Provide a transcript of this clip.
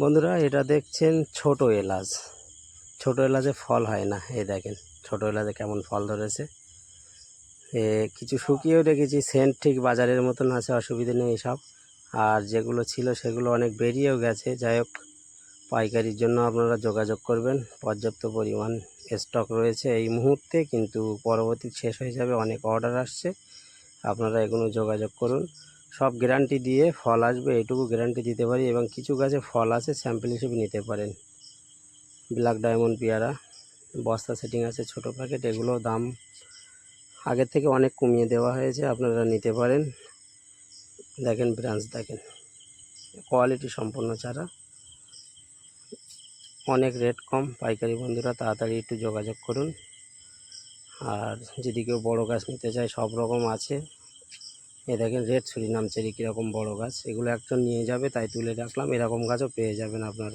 বন্ধুরা, এটা দেখছেন ছোট এলাচ। ছোট এলাচে ফল হয় না, এই দেখেন, ছোট এলাচে কেমন ফল ধরেছে। এ, কিছু শুকিয়েও রেখেছি সেন্ট ঠিক বাজারের মতন আছে, অসুবিধে নেই সব। আর যেগুলো ছিল সেগুলো অনেক বেরিয়েও গেছে। যাই হোক, পাইকারির জন্য আপনারা যোগাযোগ করবেন। পর্যাপ্ত পরিমাণ স্টক রয়েছে এই মুহূর্তে, কিন্তু পরবর্তী শেষ হয়ে যাবে, অনেক অর্ডার আসছে। আপনারা এগুলো যোগাযোগ করুন। সব গ্যারান্টি দিয়ে ফল আসবে, এটুকু গ্যারান্টি দিতে পারি এবং কিছু গাছে ফল আছে স্যাম্পল হিসেবে নিতে পারেন। ব্ল্যাক ডায়মন্ড পেয়ারা, বস্তা সেটিং আছে ছোট প্যাকেট এগুলো দাম আগের থেকে অনেক কমিয়ে দেওয়া হয়েছে, আপনারা নিতে পারেন। দেখেন ব্রাঞ্চ দেখেন। কোয়ালিটি সম্পন্ন চারা। অনেক রেট কম, পাইকারি বন্ধুরা, তাড়াতাড়ি একটু যোগাযোগ করুন। আর যদি কেউ বড়ো গাছ নিতে চায়, সব রকম আছে। এ দেখেন রেড সুরিনাম চেরি কীরকম বড় গাছ। এগুলো একজন নিয়ে যাবে, তাই তুলে রাখলাম এরকম গাছও পেয়ে যাবেন আপনারা।